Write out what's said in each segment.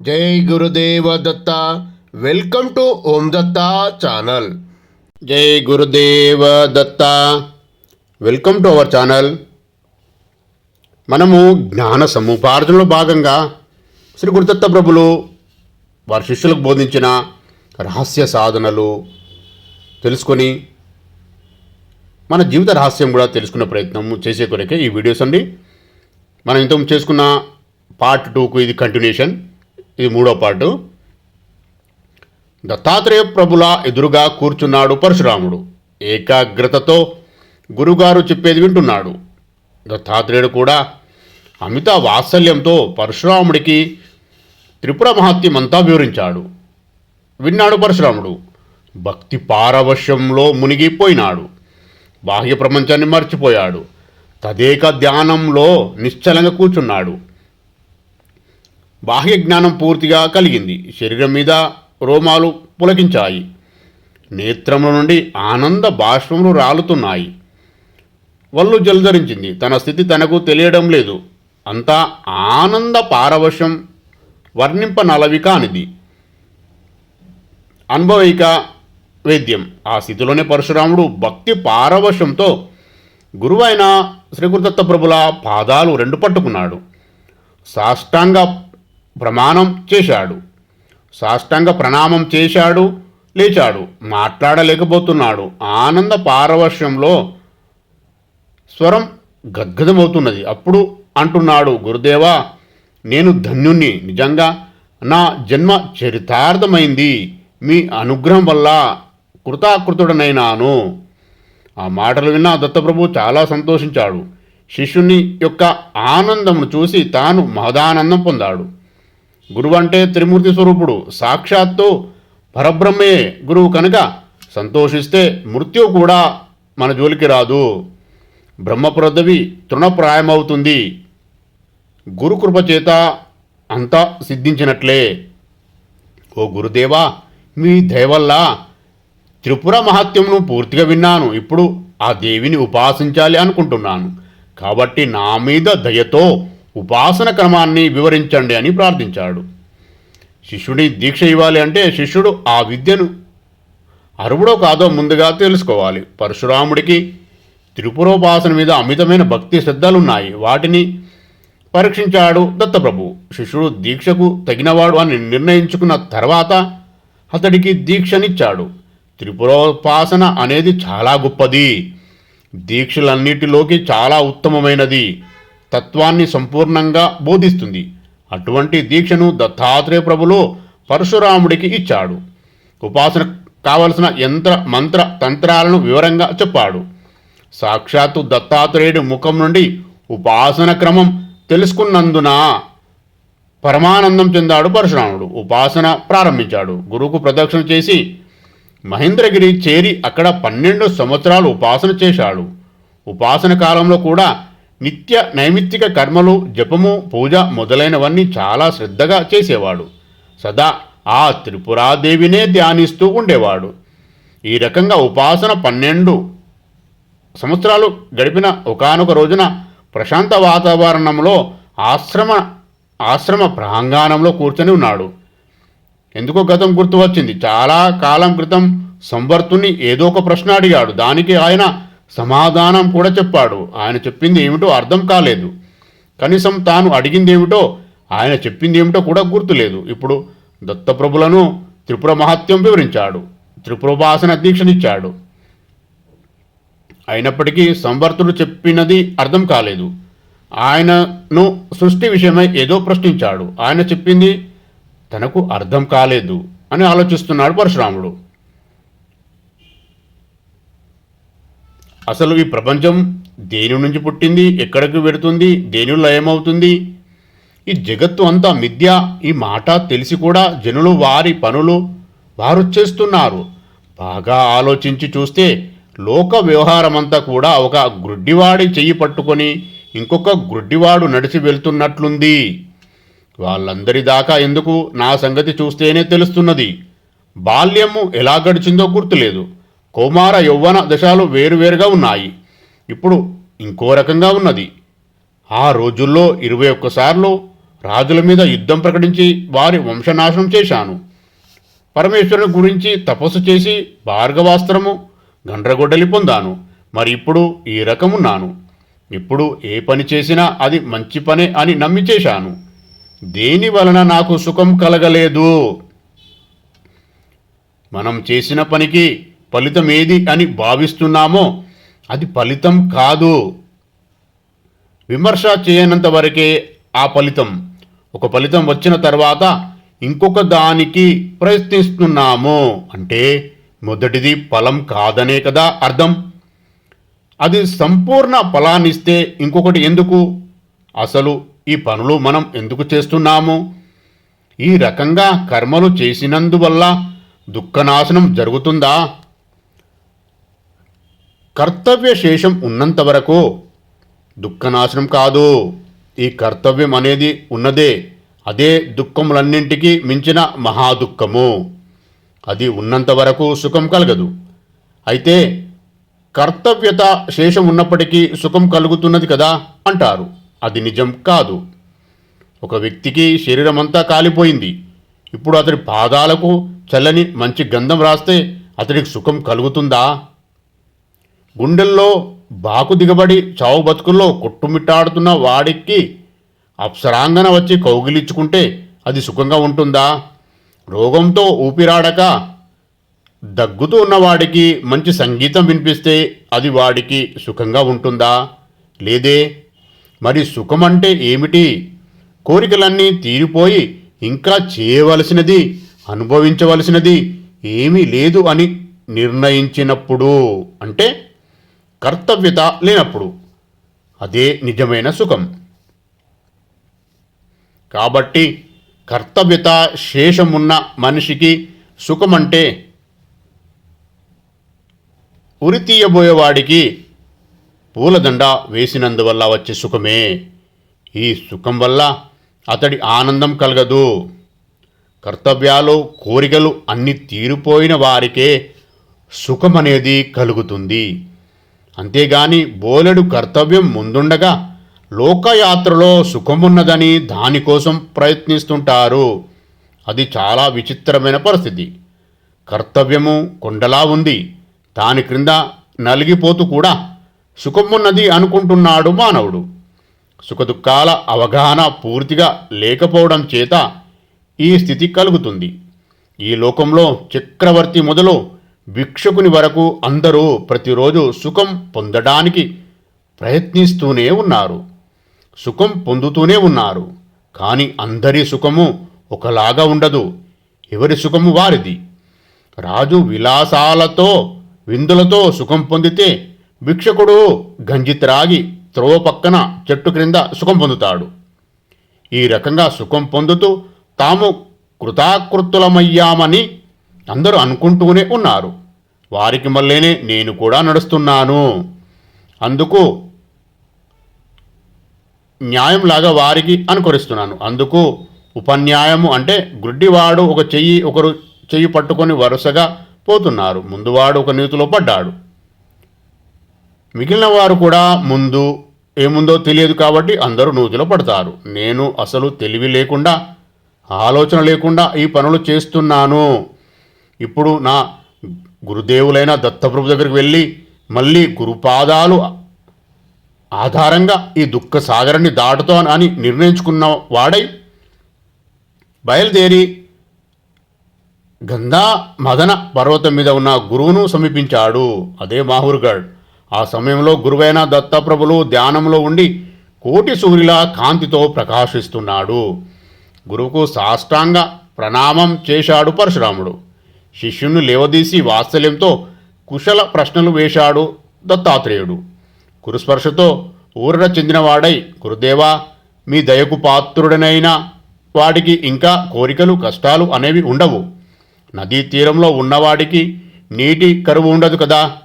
జై Gurudeva Datta. Welcome to Om Datta channel. జై Gurudeva Datta. Welcome to our channel. మనము జ్ఞాన సముపార్జనలో భాగంగా శ్రీ గురుదత్త ప్రభులు వారి శిష్యులకు బోధించిన రహస్య సాధనలు తెలుసుకొని మన జీవిత రహస్యం కూడా తెలుసుకునే ప్రయత్నం చేసే కొరకే ఈ వీడియోస్ అండి. మనం ఇంత చేసుకున్న పార్ట్ టూకు ఇది కంటిన్యూషన్ ఇది మూడో పాటు. దత్తాత్రేయ ప్రభుల ఎదురుగా కూర్చున్నాడు పరశురాముడు. ఏకాగ్రతతో గురుగారు చెప్పేది వింటున్నాడు. దత్తాత్రేయుడు కూడా అమిత వాత్సల్యంతో పరశురాముడికి త్రిపుర మహత్యమంతా వివరించాడు. విన్నాడు పరశురాముడు. భక్తి పారవశ్యంలో మునిగిపోయినాడు. బాహ్య ప్రపంచాన్ని మర్చిపోయాడు. తదేక ధ్యానంలో నిశ్చలంగా కూర్చున్నాడు. బాహ్య జ్ఞానం పూర్తిగా కలిగింది. శరీరం మీద రోమాలు పులకించాయి. నేత్రముల నుండి ఆనంద బాష్పములు రాలుతున్నాయి. వల్లు జలధరించింది. తన స్థితి తనకు తెలియడం లేదు. అంతా ఆనంద పారవశ్యం వర్ణింపనలవి కానిది. అనుభవిక వేద్యం. ఆ స్థితిలోనే పరశురాముడు భక్తి పారవశంతో గురువైన శ్రీగురుదత్త ప్రభుల పాదాలు రెండు పట్టుకున్నాడు. సాష్టాంగ ప్రమాణం చేశాడు. సాష్టంగ ప్రణామం చేశాడు లేచాడు మాట్లాడలేకపోతున్నాడు. ఆనంద పారవశ్యంలో స్వరం గద్గదమవుతున్నది. అప్పుడు అంటున్నాడు గురుదేవా నేను ధన్యుణ్ణి. నిజంగా నా జన్మ చరితార్థమైంది. మీ అనుగ్రహం వల్ల కృతాకృతుడనైనాను. ఆ మాటలు విన్న దత్తప్రభు చాలా సంతోషించాడు. శిష్యుని యొక్క ఆనందమును చూసి తాను మహదానందం పొందాడు. గురువు అంటే త్రిమూర్తి స్వరూపుడు. సాక్షాత్తు పరబ్రహ్మే గురువు కనుక సంతోషిస్తే మృత్యు కూడా మన జోలికి రాదు. బ్రహ్మప్రదవి తృణప్రాయమవుతుంది. గురుకృప చేత అంతా సిద్ధించినట్లే. ఓ గురుదేవా మీ దయవల్ల త్రిపుర మహత్యంను పూర్తిగా విన్నాను. ఇప్పుడు ఆ దేవిని ఉపాసించాలి అనుకుంటున్నాను. కాబట్టి నా మీద దయతో ఉపాసన క్రమాన్ని వివరించండి అని ప్రార్థించాడు. శిష్యుడి దీక్ష ఇవ్వాలి అంటే శిష్యుడు ఆ విద్యను అరువుడో కాదో ముందుగా తెలుసుకోవాలి. పరశురాముడికి త్రిపురోపాసన మీద అమితమైన భక్తి శ్రద్ధలున్నాయి. వాటిని పరీక్షించాడు దత్తప్రభు. శిష్యుడు దీక్షకు తగినవాడు అని నిర్ణయించుకున్న తర్వాత అతడికి దీక్షనిచ్చాడు. త్రిపురోపాసన అనేది చాలా గొప్పది. దీక్షలన్నిటిలోకి చాలా ఉత్తమమైనది. తత్వాన్ని సంపూర్ణంగా బోధిస్తుంది. అటువంటి దీక్షను దత్తాత్రేయ ప్రభులు పరశురాముడికి ఇచ్చాడు. ఉపాసన కావలసిన యంత్ర మంత్ర తంత్రాలను వివరంగా చెప్పాడు. సాక్షాత్తు దత్తాత్రేయుడి ముఖం నుండి ఉపాసన క్రమం తెలుసుకున్నందున పరమానందం చెందాడు పరశురాముడు. ఉపాసన ప్రారంభించాడు. గురువుకు ప్రదక్షిణ చేసి మహేంద్రగిరి చేరి అక్కడ పన్నెండు సంవత్సరాలు ఉపాసన చేశాడు. ఉపాసన కాలంలో కూడా నిత్య నైమిత్తిక కర్మలు జపము పూజ మొదలైనవన్నీ చాలా శ్రద్ధగా చేసేవాడు. సదా ఆ త్రిపురాదేవినే ధ్యానిస్తూ ఉండేవాడు. ఈ రకంగా ఉపాసన పన్నెండు సంవత్సరాలు గడిపిన ఒకానొక రోజున ప్రశాంత వాతావరణంలో ఆశ్రమ ఆశ్రమ ప్రాంగణంలో కూర్చొని ఉన్నాడు. ఎందుకో గతం గుర్తు వచ్చింది చాలా కాలం క్రితం సంవర్తుని ఏదో ఒక ప్రశ్న అడిగాడు. దానికి ఆయన సమాధానం కూడా చెప్పాడు. ఆయన చెప్పింది ఏమిటో అర్థం కాలేదు. కనీసం తాను అడిగింది ఏమిటో ఆయన చెప్పింది ఏమిటో కూడా గుర్తులేదు ఇప్పుడు దత్తప్రభులను త్రిపుర మహత్యం వివరించాడు. త్రిపురోపాసన దీక్షనిచ్చాడు. అయినప్పటికీ సంవర్తుడు చెప్పినది అర్థం కాలేదు. ఆయనను సృష్టి విషయమై ఏదో ప్రశ్నించాడు. ఆయన చెప్పింది తనకు అర్థం కాలేదు అని ఆలోచిస్తున్నాడు పరశురాముడు. అసలు ఈ ప్రపంచం దేని నుంచి పుట్టింది? ఎక్కడికి వెడుతుంది దేనిలో ఏమవుతుంది? ఈ జగత్తు అంతా మిథ్య. ఈ మాట తెలిసి కూడా జనులు వారి పనులు వారు చేస్తున్నారు. బాగా ఆలోచించి చూస్తే లోక వ్యవహారమంతా కూడా ఒక గ్రుడ్డివాడి చెయ్యి పట్టుకొని ఇంకొక గ్రుడ్డివాడు నడిచి వెళ్తున్నట్లుంది. వాళ్ళందరి దాకా ఎందుకు నా సంగతి చూస్తేనే తెలుస్తున్నది. బాల్యము ఎలా గడిచిందో గుర్తులేదు. కౌమార యౌవన దశలు వేరువేరుగా ఉన్నాయి. ఇప్పుడు ఇంకో రకంగా ఉన్నది. ఆ రోజుల్లో ఇరవై ఒక్కసార్లు రాజుల మీద యుద్ధం ప్రకటించి వారి వంశనాశనం చేశాను. పరమేశ్వరుని గురించి తపస్సు చేసి భార్గవాస్త్రము గండ్రగొడ్డలి పొందాను. మరి ఇప్పుడు ఈ రకమున్నాను. ఇప్పుడు ఏ పని చేసినా అది మంచి పనే అని నమ్మి చేశాను. దేని వలన నాకు సుఖం కలగలేదు? మనం చేసిన పనికి ఫలితం ఏది అని భావిస్తున్నామో అది ఫలితం కాదు. విమర్శ చేయనంత వరకే ఆ ఫలితం. ఒక ఫలితం వచ్చిన తర్వాత ఇంకొక దానికి ప్రయత్నిస్తున్నాము. అంటే మొదటిది ఫలం కాదనే కదా అర్థం. అది సంపూర్ణ ఫలాన్నిస్తే ఇంకొకటి ఎందుకు? అసలు ఈ పనులు మనం ఎందుకు చేస్తున్నాము? ఈ రకంగా కర్మలు చేసినందువల్ల దుఃఖనాశనం జరుగుతుందా? కర్తవ్య శేషం ఉన్నంత వరకు దుఃఖనాశనం కాదు. ఈ కర్తవ్యం అనేది ఉన్నదే. అదే దుఃఖములన్నింటికీ మించిన మహాదుఃఖము. అది ఉన్నంత వరకు సుఖం కలగదు. అయితే కర్తవ్యత శేషం ఉన్నప్పటికీ సుఖం కలుగుతున్నది కదా అంటారు. అది నిజం కాదు. ఒక వ్యక్తికి శరీరం అంతా కాలిపోయింది. ఇప్పుడు అతడి పాదాలకు చల్లని మంచి గంధం రాస్తే అతడికి సుఖం కలుగుతుందా? గుండెల్లో బాకు దిగబడి చావు బతుకుల్లో కొట్టుమిట్టాడుతున్న వాడికి అప్సరాంగన వచ్చి కౌగిలించుకుంటే అది సుఖంగా ఉంటుందా? రోగంతో ఊపిరాడక దగ్గుతూ ఉన్నవాడికి మంచి సంగీతం వినిపిస్తే అది వాడికి సుఖంగా ఉంటుందా? లేదే. మరి సుఖం అంటే ఏమిటి? కోరికలన్నీ తీరిపోయి ఇంకా చేయవలసినది అనుభవించవలసినది ఏమీ లేదు అని నిర్ణయించినప్పుడు అంటే కర్తవ్యత లేనప్పుడు అదే నిజమైన సుఖం. కాబట్టి కర్తవ్యత శేషమున్న మనిషికి సుఖమంటే ఉరితీయబోయేవాడికి పూలదండ వేసినందువల్ల వచ్చే సుఖమే. ఈ సుఖం వల్ల అతడి ఆనందం కలగదు. కర్తవ్యాలు కోరికలు అన్ని తీరిపోయిన వారికే సుఖం అనేది కలుగుతుంది. అంతేగాని బోలెడు కర్తవ్యం ముందుండగా లోకయాత్రలో సుఖమున్నదని దానికోసం ప్రయత్నిస్తుంటారు. అది చాలా విచిత్రమైన పరిస్థితి. కర్తవ్యము కొండలా ఉంది. దాని క్రింద నలిగిపోతూ కూడా సుఖమున్నది అనుకుంటున్నాడు మానవుడు. సుఖదుఖాల అవగాహన పూర్తిగా లేకపోవడం చేత ఈ స్థితి కలుగుతుంది. ఈ లోకంలో చక్రవర్తి మొదలు భిక్షకుని వరకు అందరూ ప్రతిరోజు సుఖం పొందడానికి ప్రయత్నిస్తూనే ఉన్నారు. సుఖం పొందుతూనే ఉన్నారు. కానీ అందరి సుఖము ఒకలాగా ఉండదు. ఎవరి సుఖము వారిది? రాజు విలాసాలతో విందులతో సుఖం పొందితే భిక్షకుడు గంజి త్రాగి త్రోవ పక్కన చెట్టు క్రింద సుఖం పొందుతాడు. ఈ రకంగా సుఖం పొందుతూ తాము కృతాకృతులమయ్యామని అందరూ అనుకుంటూనే ఉన్నారు. వారికి మళ్ళీనే నేను కూడా నడుస్తున్నాను. అందుకు న్యాయంలాగా వారికి అనుకరిస్తున్నాను. అందుకు ఉపన్యాయము అంటే గుడ్డివాడు ఒక చెయ్యి ఒకరు చెయ్యి పట్టుకొని వరుసగా పోతున్నారు. ముందువాడు ఒక నీతిలో పడ్డాడు. మిగిలిన వారు కూడా ముందు ఏముందో తెలియదు కాబట్టి అందరూ నూతిలో పడతారు. నేను అసలు తెలివి లేకుండా ఆలోచన లేకుండా ఈ పనులు చేస్తున్నాను. ఇప్పుడు నా గురుదేవులైన దత్తప్రభు దగ్గరికి వెళ్ళి మళ్ళీ గురుపాదాలు ఆధారంగా ఈ దుఃఖ సాగరాన్ని దాటుతాను అని నిర్ణయించుకున్న వాడై బయలుదేరి గంధా మదన పర్వతం మీద ఉన్న గురువును సమీపించాడు. అదే మాహూర్గఢ్ ఆ సమయంలో గురువైన దత్తప్రభులు ధ్యానంలో ఉండి కోటి సూర్యుల కాంతితో ప్రకాశిస్తున్నాడు. గురువుకు సాష్టాంగ ప్రణామం చేశాడు పరశురాముడు. శిష్యుని లేవదీసి వాత్సల్యంతో కుశల ప్రశ్నలు వేశాడు దత్తాత్రేయుడు. కురుస్పర్శతో ఊరట చెందినవాడై గురుదేవా మీ దయకు పాత్రుడనైనా వాడికి ఇంకా కోరికలు కష్టాలు అనేవి ఉండవు. నదీ తీరంలో ఉన్నవాడికి నీటి కరువు ఉండదు కదా.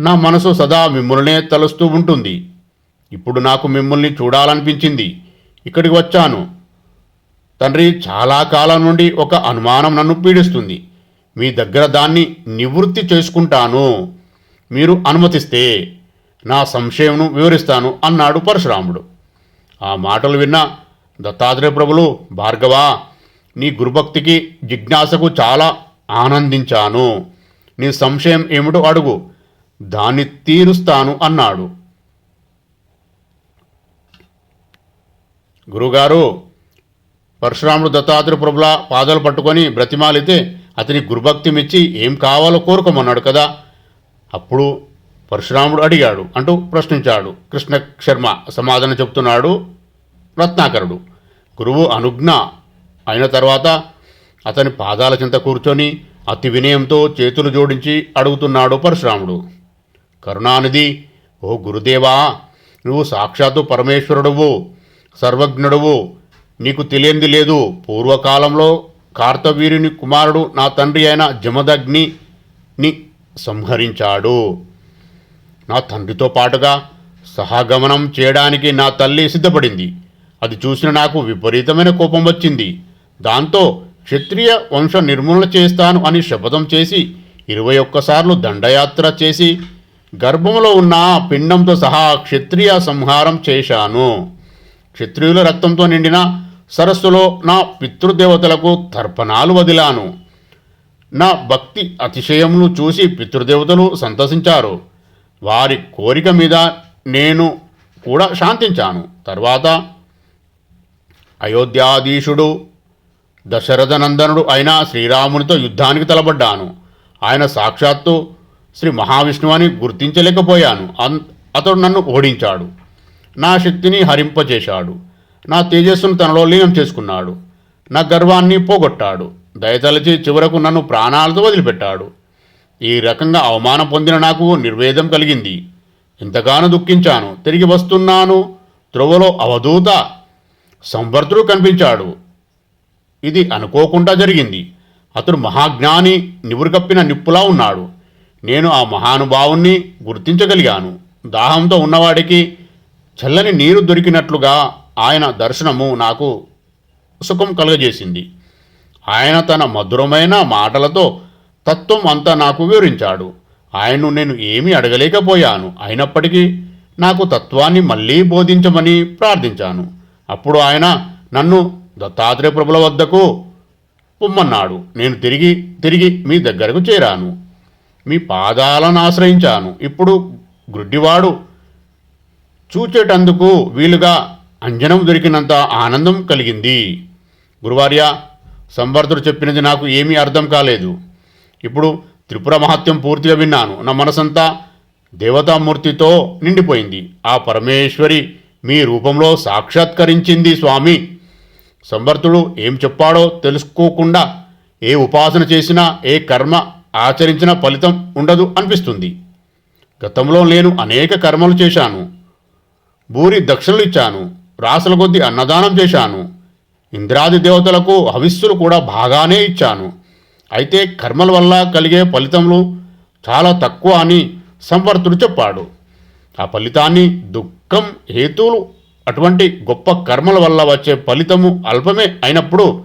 నా మనసు సదా మిమ్మల్నే తలుస్తూ ఉంటుంది. ఇప్పుడు నాకు మిమ్మల్ని చూడాలనిపించింది. ఇక్కడికి వచ్చాను. తండ్రి చాలా కాలం నుండి ఒక అనుమానం నన్ను పీడిస్తుంది. మీ దగ్గర దాన్ని నివృత్తి చేసుకుంటాను. మీరు అనుమతిస్తే నా సంశయంను వివరిస్తాను అన్నాడు పరశురాముడు. ఆ మాటలు విన్న దత్తాత్రేయ ప్రభులు భార్గవా నీ గురుభక్తికి జిజ్ఞాసకు చాలా ఆనందించాను. నీ సంశయం ఏమిటో అడుగు. దాన్ని తీరుస్తాను అన్నాడు. గురుగారు పరశురాముడు దత్తాత్రేయ ప్రభుల పాదాలు పట్టుకొని బ్రతిమాలితే అతని గురుభక్తి మెచ్చి ఏం కావాలో కోరుకోమన్నాడు కదా. అప్పుడు పరశురాముడు అడిగాడు అంటూ ప్రశ్నించాడు. కృష్ణ శర్మ సమాధానం చెప్తున్నాడు రత్నాకరుడు. గురువు అనుజ్ఞ అయిన తర్వాత అతని పాదాల చింత కూర్చొని అతి వినయంతో చేతులు జోడించి అడుగుతున్నాడు పరశురాముడు. కరుణానిధి ఓ గురుదేవా నువ్వు సాక్షాత్తు పరమేశ్వరుడువు సర్వజ్ఞుడువు నీకు తెలియంది లేదు. పూర్వకాలంలో కార్తవీరుని కుమారుడు నా తండ్రి అయిన జమదగ్నిని సంహరించాడు. నా తండ్రితో పాటుగా సహాగమనం చేయడానికి నా తల్లి సిద్ధపడింది. అది చూసిన నాకు విపరీతమైన కోపం వచ్చింది. దాంతో క్షత్రియ వంశ నిర్మూలన చేస్తాను అని శపథం చేసి ఇరవై ఒక్కసార్లు దండయాత్ర చేసి గర్భంలో ఉన్న పిండంతో సహా క్షత్రియ సంహారం చేశాను. క్షత్రియుల రక్తంతో నిండిన సరస్సులో నా పితృదేవతలకు తర్పణాలు వదిలాను. నా భక్తి అతిశయమును చూసి పితృదేవతలు సంతసించారు వారి కోరిక మీద నేను కూడా శాంతించాను. తర్వాత అయోధ్యాధీశుడు దశరథనందనుడు అయిన శ్రీరామునితో యుద్ధానికి తలబడ్డాను ఆయన సాక్షాత్తు శ్రీ మహావిష్ణువు అని గుర్తించలేకపోయాను. అన్ అతడు నన్ను ఓడించాడు. నా శక్తిని హరింపచేశాడు నా తేజస్సును తనలో లీనం చేసుకున్నాడు. నా గర్వాన్ని పోగొట్టాడు. దయతలచి చివరకు నన్ను ప్రాణాలతో వదిలిపెట్టాడు. ఈ రకంగా అవమానం పొందిన నాకు నిర్వేదం కలిగింది. ఎంతగానో దుఃఖించాను. తిరిగి వస్తున్నాను. త్రోవలో అవధూత సంవర్ధుడు కనిపించాడు. ఇది అనుకోకుండా జరిగింది. అతడు మహాజ్ఞాని నివురుకప్పిన నిప్పులా ఉన్నాడు. నేను ఆ మహానుభావుణ్ణి గుర్తించగలిగాను. దాహంతో ఉన్నవాడికి చల్లని నీరు దొరికినట్లుగా ఆయన దర్శనము నాకు సుఖం కలుగజేసింది. ఆయన తన మధురమైన మాటలతో తత్వం అంతా నాకు వివరించాడు. ఆయన్ను నేను ఏమీ అడగలేకపోయాను. అయినప్పటికీ నాకు తత్వాన్ని మళ్ళీ బోధించమని ప్రార్థించాను. అప్పుడు ఆయన నన్ను దత్తాత్రేయ ప్రభుల వద్దకు పొమ్మన్నాడు. నేను తిరిగి తిరిగి మీ దగ్గరకు చేరాను. మీ పాదాలను ఆశ్రయించాను. ఇప్పుడు గుడ్డివాడు చూచేటందుకు వీలుగా అంజనం దొరికినంత ఆనందం కలిగింది. గురువార్య సంవర్ధుడు చెప్పినది నాకు ఏమీ అర్థం కాలేదు. ఇప్పుడు త్రిపుర మహత్యం పూర్తిగా విన్నాను. నా మనసంతా దేవతామూర్తితో నిండిపోయింది. ఆ పరమేశ్వరి మీ రూపంలో సాక్షాత్కరించింది స్వామి. సంవర్తుడు ఏం చెప్పాడో తెలుసుకోకుండా ఏ ఉపాసన చేసినా ఏ కర్మ ఆచరించిన ఫలితం ఉండదు అనిపిస్తుంది. గతంలో నేను అనేక కర్మలు చేశాను. భూరి దక్షిణలు ఇచ్చాను. రాసుల కొద్దీ అన్నదానం చేశాను. ఇంద్రాది దేవతలకు హవిస్సులు కూడా బాగానే ఇచ్చాను. అయితే కర్మల వల్ల కలిగే ఫలితములు చాలా తక్కువ అని సంవర్తుడు చెప్పాడు. ఆ ఫలితాన్ని దుఃఖం హేతువులు అటువంటి గొప్ప కర్మల వల్ల వచ్చే ఫలితము అల్పమే అయినప్పుడు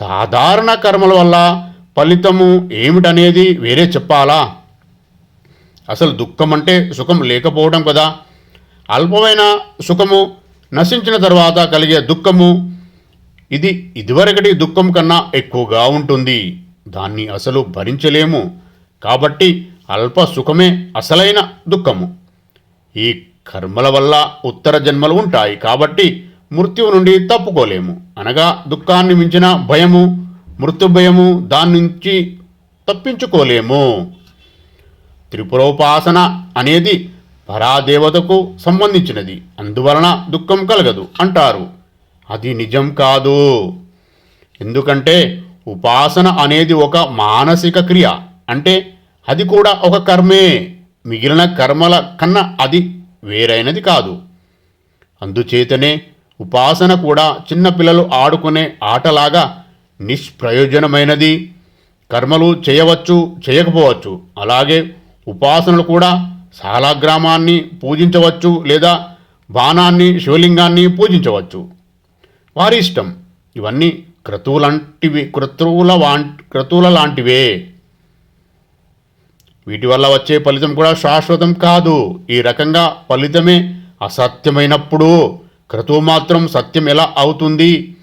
సాధారణ కర్మల వల్ల ఫలితము ఏమిటనేది వేరే చెప్పాలా? అసలు దుఃఖం అంటే సుఖం లేకపోవడం కదా. అల్పమైన సుఖము నశించిన తర్వాత కలిగే దుఃఖము ఇది ఇదివరకటి దుఃఖం కన్నా ఎక్కువగా ఉంటుంది. దాన్ని అసలు భరించలేము. కాబట్టి అల్ప సుఖమే అసలైన దుఃఖము. ఈ కర్మల వల్ల ఉత్తర జన్మలు ఉంటాయి. కాబట్టి మృత్యువు నుండి తప్పుకోలేము. అనగా దుఃఖాన్ని మించిన భయము మృత్యు భయము దాని నుంచి తప్పించుకోలేము. త్రిపురోపాసన అనేది పరాదేవతకు సంబంధించినది. అందువలన దుఃఖం కలగదు అంటారు. అది నిజం కాదు. ఎందుకంటే ఉపాసన అనేది ఒక మానసిక క్రియ. అంటే అది కూడా ఒక కర్మే. మిగిలిన కర్మల కన్నా అది వేరైనది కాదు. అందుచేతనే ఉపాసన కూడా చిన్నపిల్లలు ఆడుకునే ఆటలాగా నిష్ప్రయోజనమైనది. కర్మలు చేయవచ్చు చేయకపోవచ్చు. అలాగే ఉపాసనలు కూడా శాలాగ్రామాన్ని పూజించవచ్చు లేదా బాణాన్ని శివలింగాన్ని పూజించవచ్చు. వారి ఇష్టం. ఇవన్నీ క్రతువులంటివి క్రతువుల వా క్రతువుల లాంటివే వీటి వల్ల వచ్చే ఫలితం కూడా శాశ్వతం కాదు. ఈ రకంగా ఫలితమే అసత్యమైనప్పుడు. క్రతువు మాత్రం సత్యం ఎలా అవుతుంది?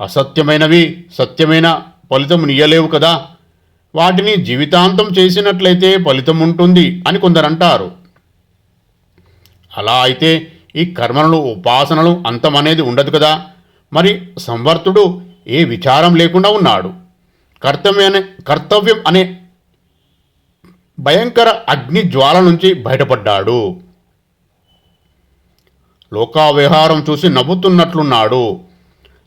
అసత్యమైనవి సత్యమైన ఫలితం నియ్యలేవు కదా. వాటిని జీవితాంతం చేసినట్లయితే ఫలితం ఉంటుంది అని కొందరంటారు. అలా అయితే ఈ కర్మలు ఉపాసనలు అంతం అనేది ఉండదు కదా. మరి సంవర్తుడు ఏ విచారం లేకుండా ఉన్నాడు. కర్తవ్యం కర్తవ్యం అనే భయంకర అగ్ని జ్వాల నుంచి బయటపడ్డాడు. లోకా విహారం చూసి నవ్వుతున్నట్లున్నాడు.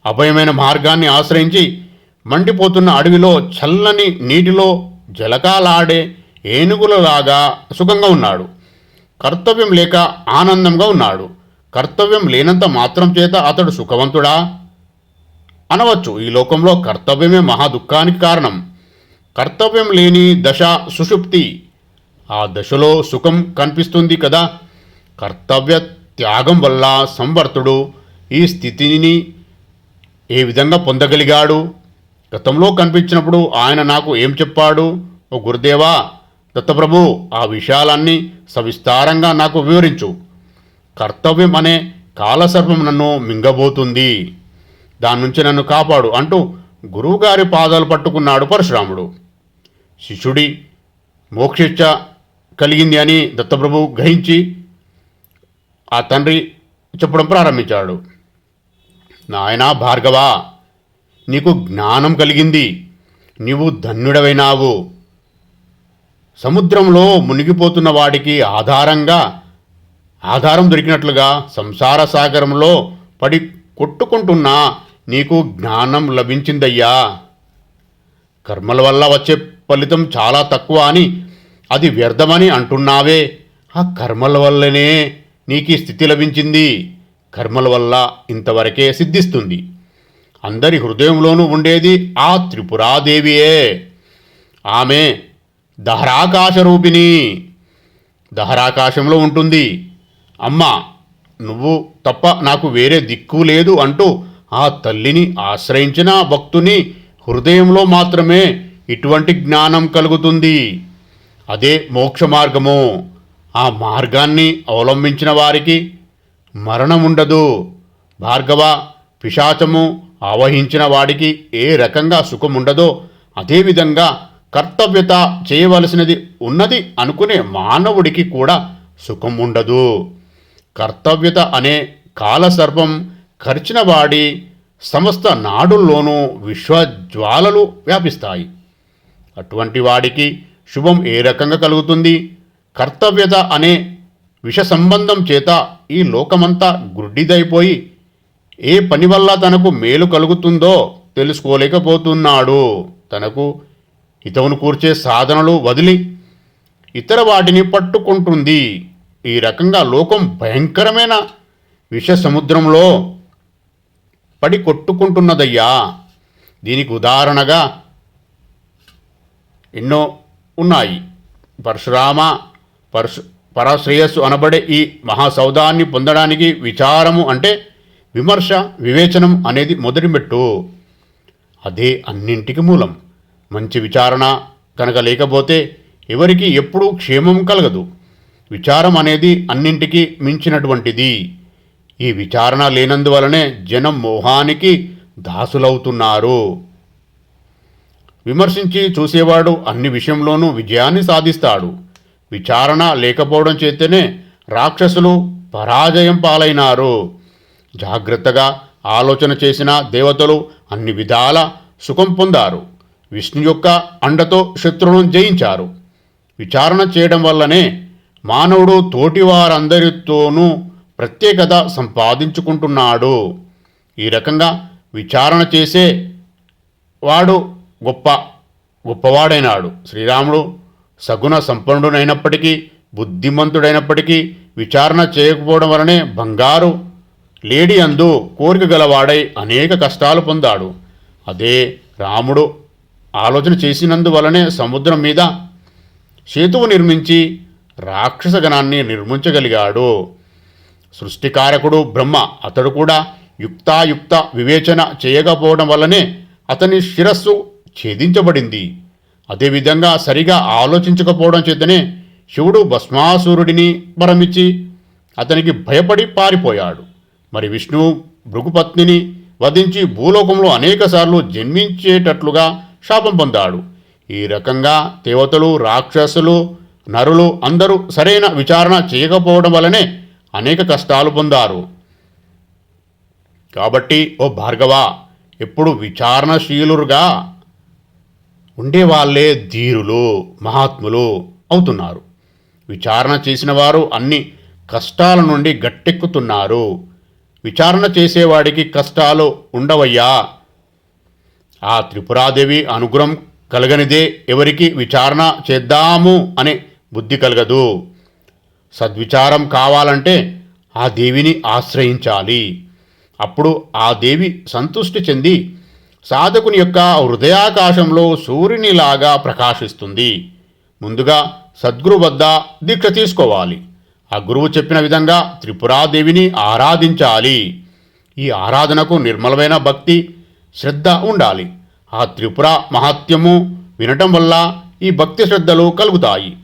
అభయమైన మార్గాన్ని ఆశ్రయించి మండిపోతున్న అడవిలో చల్లని నీటిలో జలకాలాడే ఏనుగులలాగా సుఖంగా ఉన్నాడు. కర్తవ్యం లేక ఆనందంగా ఉన్నాడు. కర్తవ్యం లేనంత మాత్రం చేత అతడు సుఖవంతుడా? అనవచ్చు ఈ లోకంలో కర్తవ్యమే మహా దుఃఖానికి కారణం. కర్తవ్యం లేని దశ సుషుప్తి. ఆ దశలో సుఖం కనిపిస్తుంది కదా. కర్తవ్య త్యాగం వల్ల సంవర్తుడు ఈ స్థితిని ఏ విధంగా పొందగలిగాడు? గతంలో కనిపించినప్పుడు ఆయన నాకు ఏం చెప్పాడు? ఓ గురుదేవా దత్తప్రభు ఆ విషయాలన్నీ సవిస్తారంగా నాకు వివరించు. కర్తవ్యం అనే కాలసర్పం నన్ను మింగబోతుంది. దాని నుంచి నన్ను కాపాడు అంటూ గురువుగారి పాదాలు పట్టుకున్నాడు పరశురాముడు. శిష్యుడి మోక్షిచ్చ కలిగింది అని దత్తప్రభు గ్రహించి ఆ తండ్రి చెప్పడం ప్రారంభించాడు. నాయనా భార్గవా నీకు జ్ఞానం కలిగింది. నీవు ధన్యుడవైనావు. సముద్రంలో మునిగిపోతున్న వాడికి ఆధారంగా ఆధారం దొరికినట్లుగా సంసార సాగరంలో పడి కొట్టుకుంటున్నా నీకు జ్ఞానం లభించిందయ్యా. కర్మల వల్ల వచ్చే ఫలితం చాలా తక్కువ అని అది వ్యర్థమని అంటున్నావే. ఆ కర్మల వల్లనే నీకు స్థితి లభించింది. కర్మల వల్ల ఇంతవరకే సిద్ధిస్తుంది. అందరి హృదయంలోనూ ఉండేది ఆ త్రిపురాదేవియే. ఆమె దహరాకాశ రూపిణి దహరాకాశంలో ఉంటుంది. అమ్మ నువ్వు తప్ప నాకు వేరే దిక్కు లేదు అంటూ ఆ తల్లిని ఆశ్రయించిన భక్తుని హృదయంలో మాత్రమే ఇటువంటి జ్ఞానం కలుగుతుంది. అదే మోక్ష మార్గము. ఆ మార్గాన్ని అవలంబించిన వారికి మరణం ఉండదు. భార్గవ పిశాచము ఆవహించిన వాడికి ఏ రకంగా సుఖం ఉండదో అదేవిధంగా కర్తవ్యత చేయవలసినది ఉన్నది అనుకునే మానవుడికి కూడా సుఖం ఉండదు కర్తవ్యత అనే కాలసర్పం ఖర్చిన వాడి సమస్త నాడుల్లోనూ విశ్వజ్వాలలు వ్యాపిస్తాయి. అటువంటి వాడికి శుభం ఏ రకంగా కలుగుతుంది? కర్తవ్యత అనే విష సంబంధం చేత ఈ లోకమంతా గుడ్డిదైపోయి ఏ పని వల్ల తనకు మేలు కలుగుతుందో తెలుసుకోలేకపోతున్నాడు. తనకు హితవును కూర్చే సాధనలు వదిలి ఇతర వాటిని పట్టుకుంటుంది. ఈ రకంగా లోకం భయంకరమైన విష సముద్రంలో పడి కొట్టుకుంటున్నదయ్యా. దీనికి ఉదాహరణగా ఎన్నో ఉన్నాయి. పరశురామ పరశు పరశ్రేయస్సు అనబడే ఈ మహాసౌదాన్ని పొందడానికి విచారము అంటే విమర్శ వివేచనం అనేది మొదటి మెట్టు. అదే అన్నింటికి మూలం. మంచి విచారణ కనుక లేకపోతే ఎవరికి ఎప్పుడూ క్షేమం కలగదు. విచారం అనేది అన్నింటికి మించినటువంటిది. ఈ విచారణ లేనందువలనే జనం మోహానికి దాసులవుతున్నారు. విమర్శించి చూసేవాడు అన్ని విషయంలోనూ విజయాన్ని సాధిస్తాడు. విచారణ లేకపోవడం చేతనే రాక్షసులు పరాజయం పాలైనారు. జాగ్రత్తగా ఆలోచన చేసిన దేవతలు అన్ని విధాల సుఖం పొందారు. విష్ణు యొక్క అండతో శత్రువును జయించారు. విచారణ చేయడం వల్లనే మానవుడు తోటి వారందరితోనూ ప్రత్యేకత సంపాదించుకుంటున్నాడు. ఈ రకంగా విచారణ చేసే వాడు గొప్ప గొప్పవాడైనాడు. శ్రీరాముడు సగుణ సంపన్నుడైనప్పటికీ బుద్ధిమంతుడైనప్పటికీ విచారణ చేయకపోవడం వలనే బంగారు లేడి అందు కోరిక గలవాడై అనేక కష్టాలు పొందాడు. అదే రాముడు ఆలోచన చేసినందువలనే సముద్రం మీద సేతువు నిర్మించి రాక్షస గణాన్ని నిర్మించగలిగాడు. సృష్టికారకుడు బ్రహ్మ అతడు కూడా యుక్తాయుక్త వివేచన చేయకపోవడం వల్లనే అతని శిరస్సు ఛేదించబడింది. అదేవిధంగా సరిగా ఆలోచించకపోవడం చేతనే శివుడు భస్మాసురుడిని పరమిచ్చి అతనికి భయపడి పారిపోయాడు. మరి విష్ణువు భృగుపత్నిని వధించి భూలోకంలో అనేకసార్లు జన్మించేటట్లుగా శాపం పొందాడు. ఈ రకంగా దేవతలు రాక్షసులు నరులు అందరూ సరైన విచారణ చేయకపోవడం వలనే అనేక కష్టాలు పొందారు. కాబట్టి ఓ భార్గవ ఎప్పుడు విచారణశీలురుగా ఉండేవాళ్ళే ధీరులు మహాత్ములు అవుతున్నారు. విచారణ చేసిన వారు అన్ని కష్టాల నుండి గట్టెక్కుతున్నారు. విచారణ చేసేవాడికి కష్టాలు ఉండవయ్యా. ఆ త్రిపురాదేవి అనుగ్రహం కలగనిదే ఎవరికి విచారణ చేద్దాము అనే బుద్ధి కలగదు. సద్విచారం కావాలంటే ఆ దేవిని ఆశ్రయించాలి. అప్పుడు ఆ దేవి సంతుష్టి చెంది సాధకుని యొక్క హృదయాకాశంలో సూర్యునిలాగా ప్రకాశిస్తుంది. ముందుగా సద్గురు వద్ద దీక్ష తీసుకోవాలి. ఆ గురువు చెప్పిన విధంగా త్రిపురాదేవిని ఆరాధించాలి. ఈ ఆరాధనకు నిర్మలమైన భక్తి శ్రద్ధ ఉండాలి. ఆ త్రిపుర మహాత్యము వినటం వల్ల ఈ భక్తి శ్రద్ధలు కలుగుతాయి.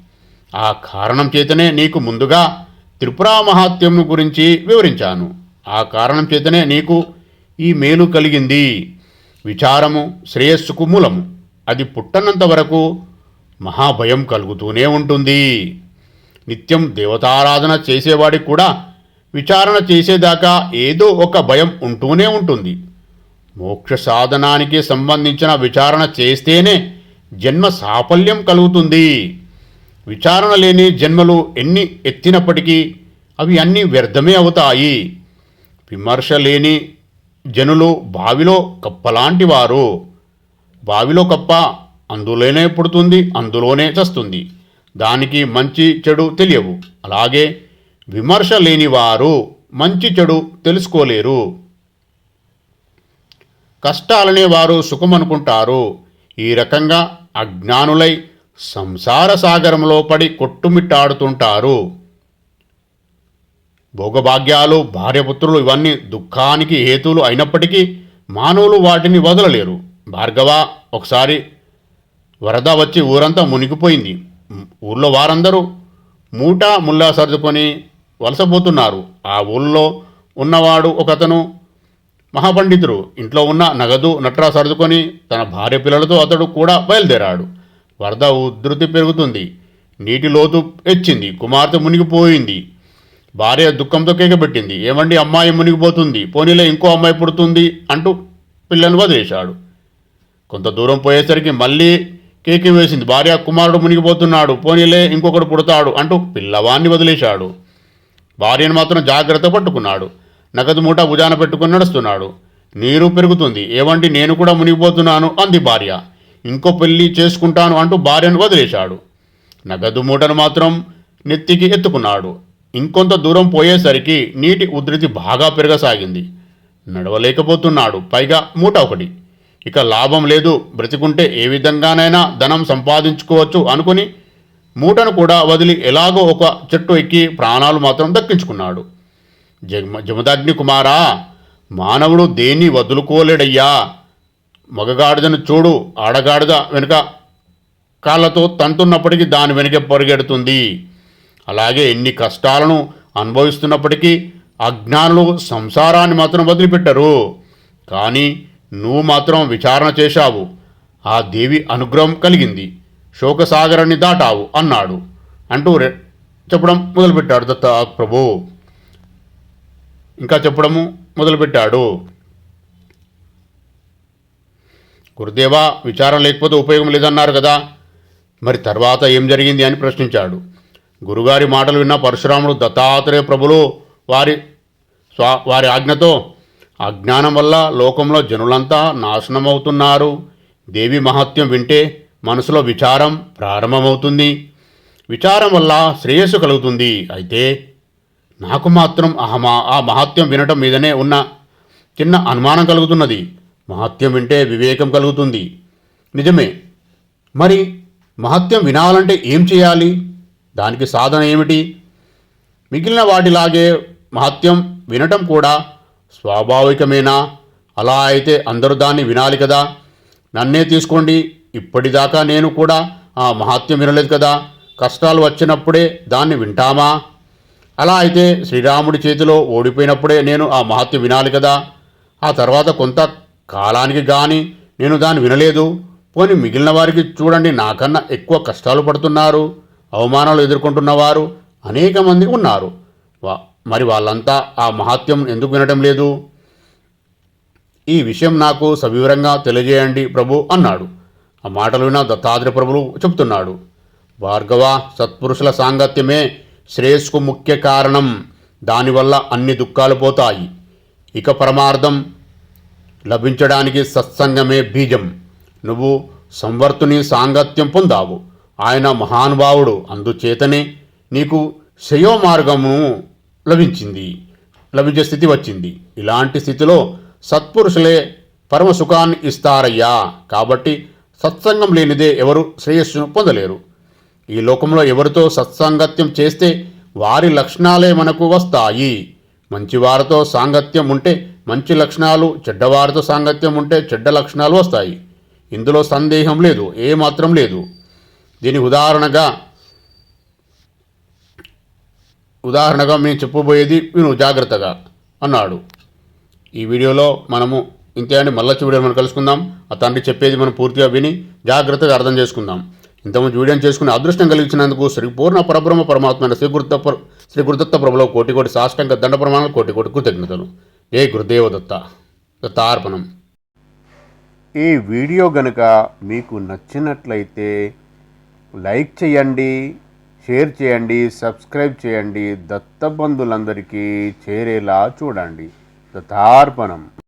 ఆ కారణం చేతనే నీకు ముందుగా త్రిపుర మహాత్యము గురించి వివరించాను. ఆ కారణం చేతనే నీకు ఈ మేలు కలిగింది. విచారము శ్రేయస్సుకు మూలము. అది పుట్టనంత వరకు మహాభయం కలుగుతూనే ఉంటుంది. నిత్యం దేవతారాధన చేసేవాడికి కూడా విచారణ చేసేదాకా ఏదో ఒక భయం ఉంటూనే ఉంటుంది. మోక్ష సాధనానికి సంబంధించిన విచారణ చేస్తేనే జన్మ సాఫల్యం కలుగుతుంది. విచారణ లేని జన్మలు ఎన్ని ఎత్తినప్పటికీ అవి అన్నీ వ్యర్థమే అవుతాయి. విమర్శ లేని జనులు బావిలో కప్పలాంటి వారు. బావిలో కప్ప అందులోనే పుడుతుంది అందులోనే చస్తుంది. దానికి మంచి చెడు తెలియవు. అలాగే విమర్శ లేనివారు మంచి చెడు తెలుసుకోలేరు. కష్టాలనే వారు సుఖమనుకుంటారు. ఈ రకంగా అజ్ఞానులై సంసార సాగరంలో పడి కొట్టుమిట్టాడుతుంటారు. భోగభాగ్యాలు భార్యపుత్రులు ఇవన్నీ దుఃఖానికి హేతువులు అయినప్పటికీ మానవులు వాటిని వదలలేరు. భార్గవ ఒకసారి వరద వచ్చి ఊరంతా మునిగిపోయింది. ఊళ్ళో వారందరూ మూట ముల్లా సర్దుకొని వలసపోతున్నారు. ఆ ఊళ్ళో ఉన్నవాడు ఒకతను మహాపండితుడు. ఇంట్లో ఉన్న నగదు నట్రా సర్దుకొని తన భార్య పిల్లలతో అతడు కూడా బయలుదేరాడు. వరద ఉధృతి పెరుగుతుంది. నీటి లోతు ఎచ్చింది. కుమార్తె మునిగిపోయింది. భార్య దుఃఖంతో కేకబెట్టింది ఏమండి అమ్మాయి మునిగిపోతుంది? పోనీలో ఇంకో అమ్మాయి పుడుతుంది అంటూ పిల్లను వదిలేశాడు. కొంత దూరం పోయేసరికి మళ్ళీ కేకి వేసింది. భార్య కుమారుడు మునిగిపోతున్నాడు. పోనీలే ఇంకొకడు పుడతాడు అంటూ పిల్లవాన్ని వదిలేశాడు. భార్యను మాత్రం జాగ్రత్త పట్టుకున్నాడు. నగదు మూట భుజాన పెట్టుకుని నడుస్తున్నాడు. నీరు పెరుగుతుంది. ఏవంటి నేను కూడా మునిగిపోతున్నాను అంది భార్య. ఇంకో పెళ్ళి చేసుకుంటాను అంటూ భార్యను వదిలేశాడు. నగదు మూటను మాత్రం నెత్తికి ఎత్తుకున్నాడు. ఇంకొంత దూరం పోయేసరికి నీటి ఉధృతి బాగా పెరగసాగింది. నడవలేకపోతున్నాడు. పైగా మూట ఒకటి. ఇక లాభం లేదు. బ్రతికుంటే ఏ విధంగానైనా ధనం సంపాదించుకోవచ్చు అనుకుని మూటను కూడా వదిలి ఎలాగో ఒక చెట్టు ఎక్కి ప్రాణాలు మాత్రం దక్కించుకున్నాడు. జమ కుమారా మానవుడు దేన్ని వదులుకోలేడయ్యా? మగగాడిదను చూడు ఆడగాడిద వెనుక కాళ్ళతో తంతున్నప్పటికీ దాని వెనుక పరిగెడుతుంది. అలాగే ఎన్ని కష్టాలను అనుభవిస్తున్నప్పటికీ అజ్ఞానులు సంసారాన్ని మాత్రం వదిలిపెట్టరు. కానీ నువ్వు మాత్రం విచారణ చేశావు. ఆ దేవి అనుగ్రహం కలిగింది. శోకసాగరాన్ని దాటావు అన్నాడు. అంటూ చెప్పడం మొదలుపెట్టాడు దత్త ప్రభు. ఇంకా చెప్పడము మొదలుపెట్టాడు. గురుదేవా విచారం లేకపోతే ఉపయోగం లేదన్నారు కదా. మరి తర్వాత ఏం జరిగింది అని ప్రశ్నించాడు. గురుగారి మాటలు విన్న పరశురాముడు దత్తాత్రేయ ప్రభులు వారి స్వా వారి ఆజ్ఞతో అజ్ఞానం వల్ల లోకంలో జనులంతా నాశనమవుతున్నారు. దేవి మహత్యం వింటే మనసులో విచారం ప్రారంభమవుతుంది. విచారం వల్ల శ్రేయస్సు కలుగుతుంది. అయితే నాకు మాత్రం అహమా ఆ మహత్యం వినటం మీదనే ఉన్న చిన్న అనుమానం కలుగుతున్నది. మహత్యం వింటే వివేకం కలుగుతుంది. నిజమే. మరి మహత్యం వినాలంటే ఏం చేయాలి? దానికి సాధన ఏమిటి? మిగిలిన వాటిలాగే మహత్యం వినటం కూడా స్వాభావికమేనా? అలా అయితే అందరూ దాన్ని వినాలి కదా. నన్నే తీసుకోండి. ఇప్పటిదాకా నేను కూడా ఆ మహాత్యం వినలేదు కదా. కష్టాలు వచ్చినప్పుడే దాన్ని వింటామా? అలా అయితే శ్రీరాముడి చేతిలో ఓడిపోయినప్పుడే నేను ఆ మహత్యం వినాలి కదా. ఆ తర్వాత కొంత కాలానికి కానీ నేను దాన్ని వినలేదు. పోని మిగిలిన వారికి చూడండి నాకన్నా ఎక్కువ కష్టాలు పడుతున్నారు అవమానాలు ఎదుర్కొంటున్నవారు అనేక మంది ఉన్నారు. వా- మరి వాళ్ళంతా ఆ మహాత్యం ఎందుకు వినడం లేదు? ఈ విషయం నాకు సవివరంగా తెలియజేయండి ప్రభు అన్నాడు. ఆ మాటలు విన దత్తాత్రేయ ప్రభులు చెప్తున్నాడు భార్గవ సత్పురుషుల సాంగత్యమే శ్రేయస్కు ముఖ్య కారణం. దానివల్ల అన్ని దుఃఖాలు పోతాయి. ఇక పరమార్థం లభించడానికి సత్సంగమే బీజం. నువ్వు సంవర్తుని సాంగత్యం పొందావు. ఆయన మహానుభావుడు. అందుచేతనే నీకు శ్రేయో మార్గము లభించింది లభించే స్థితి వచ్చింది. ఇలాంటి స్థితిలో సత్పురుషులే పరమ సుఖాన్ని ఇస్తారయ్యా. కాబట్టి సత్సంగం లేనిదే ఎవరు శ్రేయస్సును పొందలేరు. ఈ లోకంలో ఎవరితో సత్సాంగత్యం చేస్తే వారి లక్షణాలే మనకు వస్తాయి. మంచివారితో సాంగత్యం ఉంటే మంచి లక్షణాలు చెడ్డవారితో సాంగత్యం ఉంటే చెడ్డ లక్షణాలు వస్తాయి. ఇందులో సందేహం లేదు ఏమాత్రం లేదు. దీని ఉదాహరణగా ఉదాహరణగా మేము చెప్పబోయేది విను జాగ్రత్తగా అన్నాడు. ఈ వీడియోలో మనము ఇంతే అని మళ్ళీ వీడియో మనం కలుసుకుందాం. ఆ తండ్రి చెప్పేది మనం పూర్తిగా విని జాగ్రత్తగా అర్థం చేసుకుందాం. ఇంతకుముందు వీడియోని చేసుకుని అదృష్టం కలిగించినందుకు శ్రీ పూర్ణ పరబ్రహ్మ పరమాత్మ శ్రీ గురుదత్త శ్రీ గురుదత్త ప్రభులో కోటి కోటి సాష్టంగ దండ ప్రమాణాలు కోటి కోటి కృతజ్ఞతలు. ఏ గురుదేవ దత్త. దత్తార్పణం. ఈ వీడియో గనుక మీకు నచ్చినట్లయితే లైక్ చేయండి షేర్ చేయండి సబ్స్క్రైబ్ చేయండి. దత్తబంధులందరికీ చేరేలా చూడండి. దత్తార్పణం.